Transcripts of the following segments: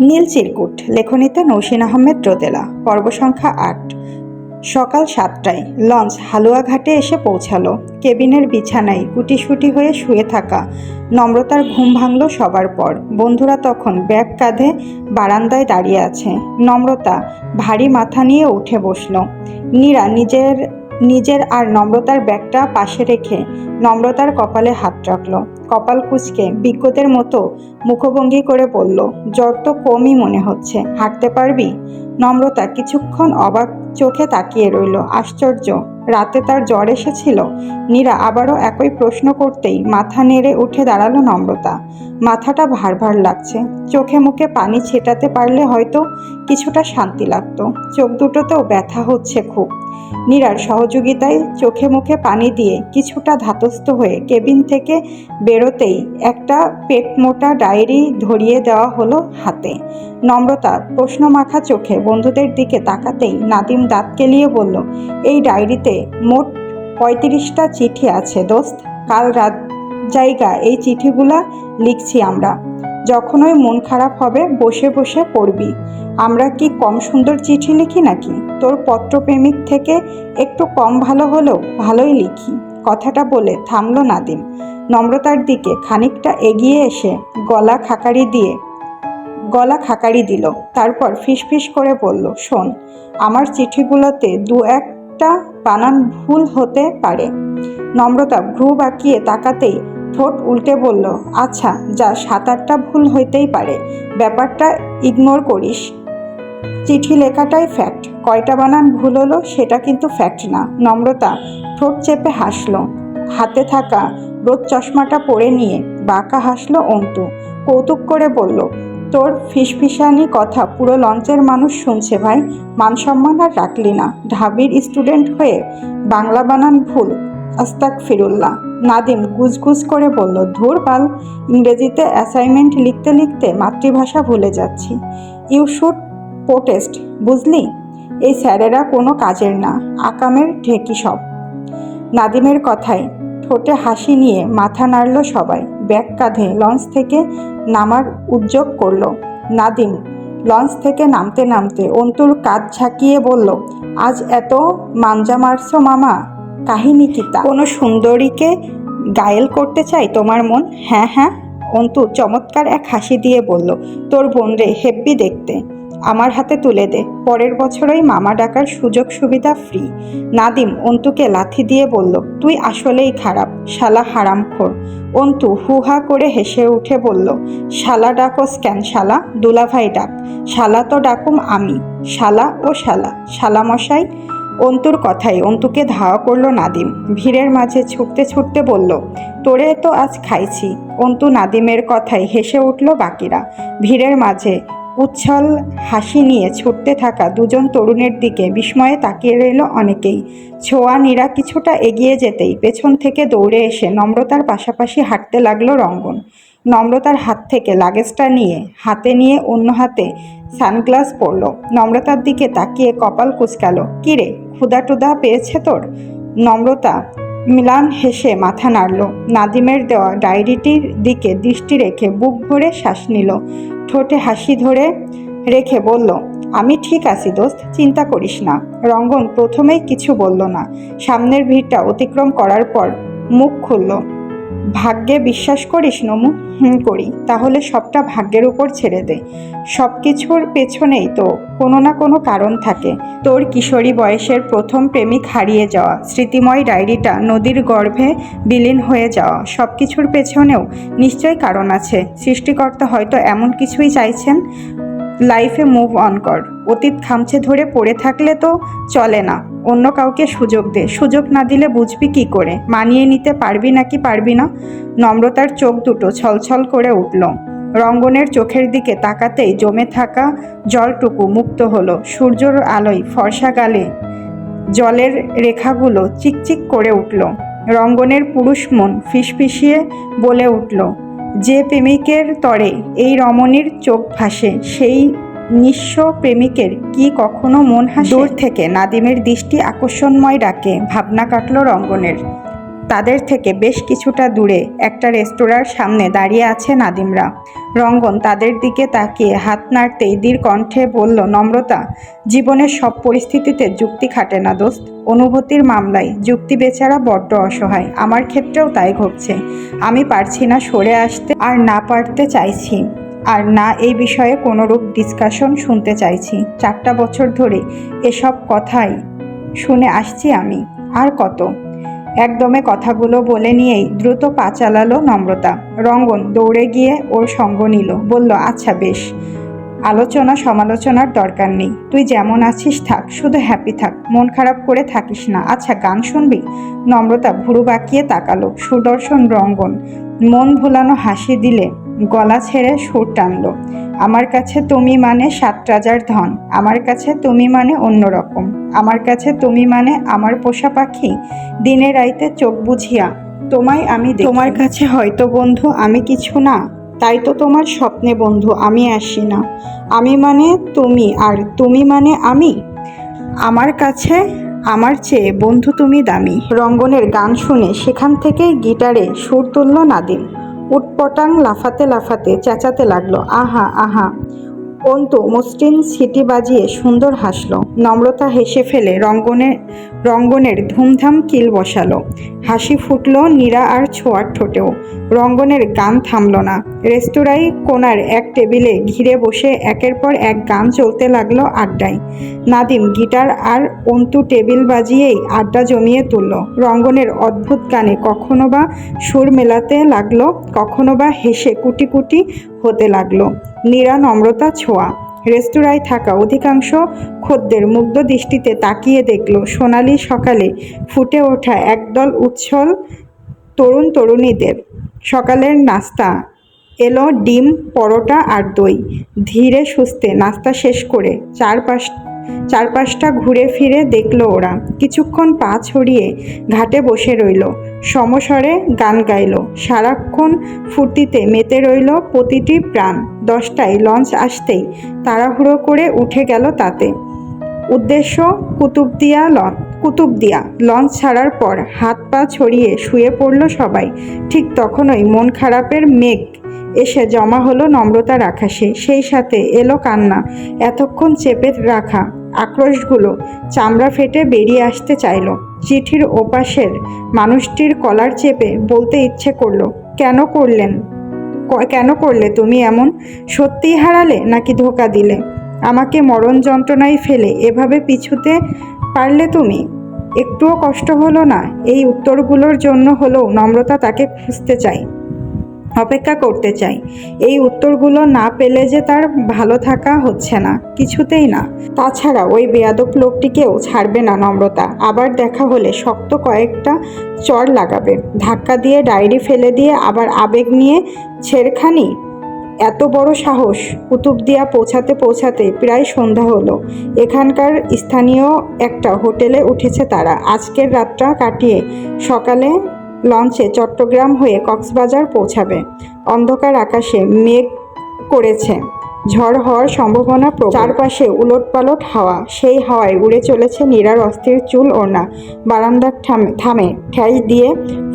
নীল চিরকুট, লেখনীতে নৌসিন আহমেদ রোদেলা পর্ব সংখ্যা আট। সকাল সাতটায় লঞ্চ হালুয়াঘাটে এসে পৌঁছালো। কেবিনের বিছানায় গুটিসুটি হয়ে শুয়ে থাকা। নম্রতার ঘুম ভাঙল সবার পর। বন্ধুরা তখন ব্যাগ কাঁধে বারান্দায় দাঁড়িয়ে আছে। নম্রতা ভারী মাথা নিয়ে উঠে বসল। নীরা নিজের নিজের আর নম্রতার ব্যাগটা পাশে রেখে নম্রতার কপালে হাত রাখল। কপাল কুচকে বিজ্ঞদের মতো মুখভঙ্গি করে বলল, জ্বর তো কমই মনে হচ্ছে। হাঁটতে পারবি? নম্রতা কিছুক্ষণ অবাক চোখে তাকিয়ে রইল। আশ্চর্য, রাতে তার জ্বর এসেছিল? নীরা আবারও একই প্রশ্ন করতেই মাথা নেড়ে উঠে দাঁড়াল নম্রতা। মাথাটা ভার ভার লাগছে। চোখে মুখে পানি ছেটাতে পারলে হয়তো কিছুটা শান্তি লাগতো। চোখ দুটোতেও ব্যথা হচ্ছে খুব। নীরার সহযোগিতায় চোখে মুখে পানি দিয়ে কিছুটা ধাতস্থ হয়ে কেবিন থেকে বেরোতেই একটা পেট মোটা ডায়েরি ধরিয়ে দেওয়া হলো হাতে। নম্রতা প্রশ্ন মাখা চোখে বন্ধুদের দিকে তাকাতেই নাদিম দাঁত কেলিয়ে বলল, এই ডায়েরিতে মোট পঁয়ত্রিশটা চিঠি আছে, দোস্ত। কাল রাত জায়গা এই চিঠিগুলা লিখছি আমরা। যখনই মন খারাপ হবে, বসে বসে পড়বি। আমরা কি কম সুন্দর চিঠি লিখি নাকি? তোর পত্রপ্রেমিক থেকে একটু কম ভালো হলেও ভালোই লিখি। কথাটা বলে থামলো নাদিম। নম্রতার দিকে খানিকটা এগিয়ে এসে গলা খাকারি দিয়ে, গলা খাকারি দিল। তারপর ফিসফিস করে বলল, শোন, আমার চিঠিগুলোতে দু একটা বানান ভুল হতে পারে। নম্রতা ভ্রু বাঁকিয়ে তাকাতেই ঠোঁট উল্টে বলল আচ্ছা যা সাত আটটা ভুল হইতেই পারে। ব্যাপারটা ইগনোর করিস। চিঠি লেখাটাই ফ্যাক্ট কয়টা বানান ভুল হলো সেটা কিন্তু ফ্যাক্ট না। নম্রতা, ঠোঁট চেপে হাসলো। হাতে থাকা রোদ চশমাটা পরে নিয়ে বাঁকা হাসলো অন্তু। কৌতুক করে বলল, তোর ফিসফিসানি কথা পুরো লঞ্চের মানুষ শুনছে ভাই। মানসম্মান আর রাখলি না। ঢাবির স্টুডেন্ট হয়ে বাংলা বানান ভুল। আস্তাক ফিরুল্লাহ নাদিম গুজগুজ করে বলল, ধুর পাল ইংরেজিতে অ্যাসাইনমেন্ট লিখতে লিখতে মাতৃভাষা ভুলে যাচ্ছি। ইউ শুড প্রোটেস্ট বুঝলি? এই স্যারেরা কোনো কাজের না, আকামের ঢেকি সব। নাদিমের কথায় ঠোঁটে হাসি নিয়ে মাথা নাড়ল সবাই, ব্যাগ কাঁধে লঞ্চ থেকে নামার উদ্যোগ করল। নাদিম লঞ্চ থেকে নামতে নামতে অন্তুর কাঁধ ঝাঁকিয়ে বলল, আজ এত মাঞ্জা মারছো মামা কাহিনী তা? কোনো সুন্দরীকে গায়েল করতে চাই তোমার মন? হ্যাঁ হ্যাঁ। অন্তু চমৎকার এক হাসি দিয়ে বলল, তোর বোন রে, হেব্বি দেখতে। আমার হাতে তুলে দে। পরের বছরই মামা ডাকার সুযোগ সুবিধা ফ্রি নাদিম অন্তুকে লাথি দিয়ে বলল, তুই আসলেই খারাপ, শালা হারামখোর। অন্তু হুহা করে হেসে উঠে বলল, শালা ডাকোস কেন শালা? দুলাভাই ডাক। শালা তো ডাকুম আমি। শালা ও শালা। শালা মশাই অন্তুর কথাই। অন্তুকে ধাওয়া করল নাদিম। ভিড়ের মাঝে ছুটতে ছুটতে বলল, তোরে তো আজ খাইছি। অন্তু নাদিমের কথাই হেসে উঠল বাকিরা। ভিড়ের মাঝে উচ্ছল হাসি নিয়ে ছুটতে থাকা দুজন তরুণের দিকে বিস্ময়ে তাকিয়ে রইল অনেকেই। ছোঁয়া নীরা কিছুটা এগিয়ে যেতেই পেছন থেকে দৌড়ে এসে নম্রতার পাশাপাশি হাঁটতে লাগল রঙ্গন। নম্রতার হাত থেকে লাগেজটা নিয়ে হাতে নিয়ে অন্য হাতে সানগ্লাস পরলো। নম্রতার দিকে তাকিয়ে কপাল কুচকালো কিরে ক্ষুদা টুদা পেয়েছে তোর? নম্রতা, মিলান হেসে মাথা নাড়ল। নাদিমের দেওয়া ডায়েরিটির দিকে দৃষ্টি রেখে বুক ভরে শ্বাস নিল। ঠোঁটে হাসি ধরে রেখে বলল, আমি ঠিক আছি দোস্ত, চিন্তা করিস না। রঙ্গন প্রথমেই কিছু বলল না। সামনের ভিড়টা অতিক্রম করার পর মুখ খুলল। ভাগ্যে বিশ্বাস করিস নমু? হুম, করি। তাহলে সবটা ভাগ্যের উপর ছেড়ে দে। সব কিছুর পেছনেই তো কোনো না কোনো কারণ থাকে। তোর কিশোরী বয়সের প্রথম প্রেমিক হারিয়ে যাওয়া, স্মৃতিময় ডায়েরিটা নদীর গর্ভে বিলীন হয়ে যাওয়া সব কিছুর পেছনেও নিশ্চয়ই কারণ আছে। সৃষ্টিকর্তা হয়তো এমন কিছুই চাইছেন। লাইফে মুভ অন কর। অতীত খামছে ধরে পড়ে থাকলে তো চলে না। অন্য কাউকে সুযোগ দে। সুযোগ না দিলে বুঝবি কি করে? মানিয়ে নিতে পারবি নাকি পারবি না? নম্রতার চোখ দুটো ছলছল করে উঠল। রঙ্গনের চোখের দিকে তাকাতেই জমে থাকা জলটুকু মুক্ত হলো। সূর্যর আলোয় ফর্সা গালে জলের রেখাগুলো চিকচিক করে উঠল। রঙ্গনের পুরুষ মন ফিসফিসিয়ে বলে উঠল, যে প্রেমিকের তরে এই রমণীর চোখ ভাসে, সেই নিঃস্ব প্রেমিকের কি কখনো মন হাসে? দূর থেকে নাদিমের দৃষ্টি আকর্ষণময় ডাকে, ভাবনা কাটল রঙ্গনের। তাদের থেকে বেশ কিছুটা দূরে একটা রেস্তোরাঁর সামনে দাঁড়িয়ে আছে নাদিমরা। রঙ্গন তাদের দিকে তাকিয়ে হাত নাড়তেই দীর কণ্ঠে বলল, নম্রতা, জীবনের সব পরিস্থিতিতে যুক্তি খাটে না দোস্ত। অনুভূতির মামলায় যুক্তি বেচারা বড্ড অসহায়। আমার ক্ষেত্রেও তাই ঘটছে। আমি পারছি না সরে আসতে আর না পারতে চাইছি। আর না এই বিষয়ে কোনোরূপ ডিসকাশন শুনতে চাইছি। চারটা বছর ধরে এসব কথাই শুনে আসছি আমি। আর কত? একদমে কথাগুলো বলে নিয়েই দ্রুত পা চালালো নম্রতা। রঙ্গন দৌড়ে গিয়ে ওর সঙ্গ নিল। বলল আচ্ছা বেশ। আলোচনা সমালোচনার দরকার নেই। তুই যেমন আছিস থাক, শুধু হ্যাপি থাক। মন খারাপ করে থাকিস না। আচ্ছা গান শুনবি? নম্রতা ভুরু বাঁকিয়ে তাকালো। সুদর্শন রঙ্গন মন ভোলানো হাসি দিলে গলা ছেড়ে সুর টানলো। আমার কাছে তুমি মানে সাত রাজার ধন, আমার কাছে তুমি মানে অন্যরকম আমার কাছে তুমি মানে আমার পোষা পাখি, দিনে রাইতে চোখ বুঝিয়া তোমায় আমি তোমার কাছে হয়তো বন্ধু আমি কিছু না, তাই তো তোমার স্বপ্নে বন্ধু আমি আসি না। আমি মানে তুমি আর তুমি মানে আমি। আমার কাছে, আমার চেয়ে বন্ধু তুমি দামি। রঙ্গনের গান শুনে সেখান থেকেই গিটারে সুর তুলল নাদিম। উটপটাং লাফাতে লাফাতে চেঁচাতে লাগল। আহা আহা। অন্তু মসৃণ সিটি বাজিয়ে সুন্দর হাসলো। নম্রতা হেসে ফেলে রঙ্গনে, রঙ্গনের ধুমধাম কিল বসালো। হাসি ফুটলো নীরা আর ছোঁয়ার ঠোঁটেও। রঙ্গনের গান থামলো না। রেস্তোরাঁয় কোনার এক টেবিলে ঘিরে বসে একের পর এক গান চলতে লাগল আড্ডায়। নাদিম গিটার আর অন্তু টেবিল বাজিয়েই আড্ডা জমিয়ে তুলল। রঙ্গনের অদ্ভুত গানে কখনো বা সুর মেলাতে লাগল, কখনো বা হেসে কুটি কুটি লাগল। নীরা নম্রতা ছোঁয়া। রেস্তোরাঁয় থাকা অধিকাংশ খদ্দের মুগ্ধ দৃষ্টিতে তাকিয়ে দেখল, সোনালি সকালে ফুটে ওঠা একদল উচ্ছল তরুণ তরুণীদের। সকালের নাস্তা, এলো ডিম, পরোটা আর দই। ধীরে সুস্থে নাস্তা শেষ করে চারপাশ চারপাশটা ঘুরে ফিরে দেখল ওরা। কিছুক্ষণ পা ছড়িয়ে ঘাটে বসে রইল। সমস্বরে গান গাইল। সারাক্ষণ ফুর্তিতে মেতে রইল প্রতিটি প্রাণ। দশটায় লঞ্চ আসতেই তাড়াহুড়ো করে উঠে গেল তাতে। উদ্দেশ্য কুতুবদিয়া লঞ্চ কুতুবদিয়া লঞ্চ ছাড়ার পর হাত পা ছড়িয়ে শুয়ে পড়ল সবাই। ঠিক তখনই মন খারাপের মেঘ এসে জমা হলো নম্রতার আকাশে, সেই সাথে এলো কান্না, এতক্ষণ চেপে রাখা আক্রোশগুলো চামড়া ফেটে বেরিয়ে আসতে চাইল। চিঠির ওপাশের মানুষটির কলার চেপে বলতে ইচ্ছে করল, কেন করলেন? কেন করলে তুমি এমন? সত্যিই হারালে নাকি ধোকা দিলে? আমাকে মরণ যন্ত্রণায় ফেলে এভাবে পিছুতে পারলে তুমি? একটুও কষ্ট হলো না। এই উত্তরগুলোর জন্য হলেও নম্রতা তাকে খুঁজতে চাই। অপেক্ষা করতে চাই। এই উত্তরগুলো না পেলে যে তার ভালো থাকা হচ্ছে না, কিছুতেই না। তাছাড়া ওই বেয়াদব লোকটিকেও ছাড়বে না নম্রতা। আবার দেখা হলে শক্ত কয়েকটা চর লাগাবে। ধাক্কা দিয়ে ডায়েরি ফেলে দিয়ে আবার আবেগ নিয়ে ছেড়খানি? এত বড় সাহস কুতুবদিয়া পৌঁছাতে পৌঁছাতে প্রায় সন্ধ্যা হলো। এখানকার স্থানীয় একটা হোটেলে উঠেছে তারা। আজকের রাতটা কাটিয়ে সকালে লঞ্চে চট্টগ্রাম হয়ে কক্সবাজার পৌঁছাবে। অন্ধকার আকাশে মেঘ করেছে। ঝড় হওয়ার সম্ভাবনা। চারপাশে উলটপালট হাওয়া। সেই হাওয়ায় উড়ে চলেছে নীরার অস্থির চুল ওড়না। বারান্দার থামে ঠ্যাস দিয়ে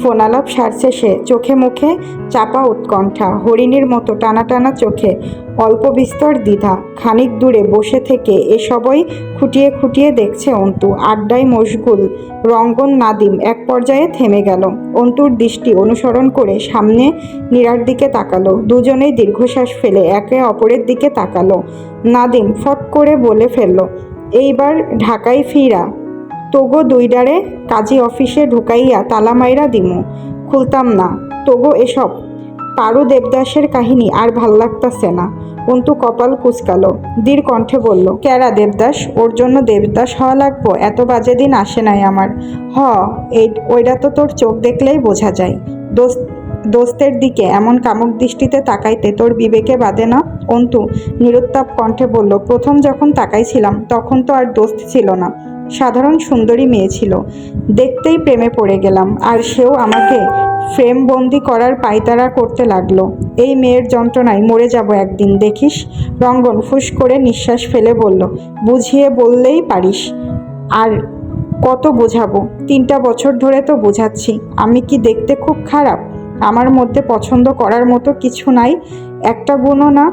ফোনালাপ সারছে সে। চোখে মুখে চাপা উৎকণ্ঠা। হরিণীর মতো টানা টানা চোখে অল্প বিস্তর দ্বিধা। খানিক দূরে বসে থেকে এসবই খুঁটিয়ে খুঁটিয়ে দেখছে অন্তু। আড্ডায় মশগুল, রঙ্গন নাদিম এক পর্যায়ে থেমে গেল। অন্তুর দৃষ্টি অনুসরণ করে সামনে নীরার দিকে তাকালো। দুজনেই দীর্ঘশ্বাস ফেলে একে অপরের দিকে তাকালো। নাদিম ফট করে বলে ফেলল, এইবার ঢাকায় ফিরা। তোগো দুইডারে কাজী অফিসে ঢুকাইয়া তালামাইরা দিমু। খুলতাম না। তোগো এসব পারু দেবদাসের কাহিনী আর ভালো লাগতাছে না। অন্তু কপাল কুচকালো দীর কণ্ঠে বলল ক্যারা দেবদাস? ওর জন্য দেবদাস হওয়া লাগবো? এত বাজে দিন আসে নাই আমার। হ, এই ওইটা তো তোর চোখ দেখলেই বোঝা যায়। দোস্ত, দোস্তের দিকে এমন কামক দৃষ্টিতে তাকাইতে তোর বিবেকে বাদে না? অন্তু নিরুত্তাপ কণ্ঠে বলল, প্রথম যখন তাকাইছিলাম, তখন তো আর দোস্ত ছিল না। সাধারণ সুন্দরী মেয়ে ছিল। দেখতেই প্রেমে পড়ে গেলাম। আর সেও আমাকে ফ্রেম বন্দি করার পায়তারা করতে লাগল। এই মেয়ের যন্ত্রণায় মরে যাব একদিন, দেখিস? রঙ্গন ফুস করে নিঃশ্বাস ফেলে বলল, বুঝিয়ে বললেই পারিস। আর কত বোঝাবো? তিনটা বছর ধরে তো বোঝাচ্ছি। আমি কি দেখতে খুব খারাপ? আমার মধ্যে পছন্দ করার মতো কিছু নাই। একটা গুণও না?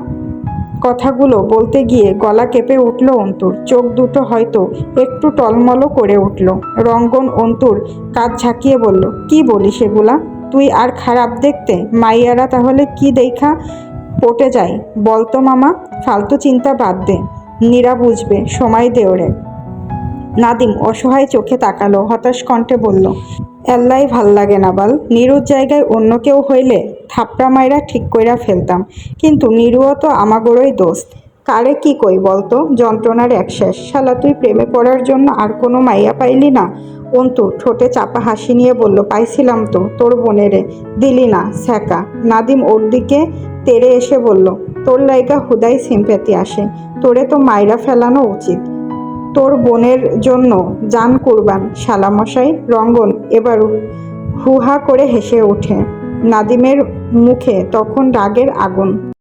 কথাগুলো বলতে গিয়ে গলা কেঁপে উঠল অন্তুর। চোখ দুটো হয়তো একটু টলমলো করে উঠল। রঙ্গন অন্তুর কাজ ঝাঁকিয়ে বলল, কি বলি সেগুলা তুই আর খারাপ দেখতে? মাইয়ারা তাহলে কি দেখা পটে যায়? বলতো মামা, ফালতু চিন্তা বাদ দে। নীরা বুঝবে, সময় দে ওরে। নাদিম অসহায় চোখে তাকালো, হতাশ কণ্ঠে বলল এল্লাই ভালো লাগে না বাল। নিরুর জায়গায় অন্য কেউ হইলে থাপড়া মাইরা ঠিক কইরা ফেলতাম। কিন্তু নিরুও তো আমাগোরই দোস্ত। কারে কি কই বলতো? যন্ত্রণার এক শেষ। শালা, তুই প্রেমে পড়ার জন্য আর কোনো মাইয়া পাইলি না? অন্তু ঠোঁটে চাপা হাসি নিয়ে বলল, পাইছিলাম তো, তোর বোনেরে। দিলি না, স্যাকা। নাদিম ওর দিকে তেড়ে এসে বলল, তোর লাইগা হুদাই সিম্প্যাথি আসে। তোরে তো মাইরা ফেলানো উচিত। তোর বোনের জন্য যান কুরবান, শালামশাই, রঙ্গন এবার হুহা করে হেসে ওঠে নাদিমের মুখে তখন রাগের আগুন।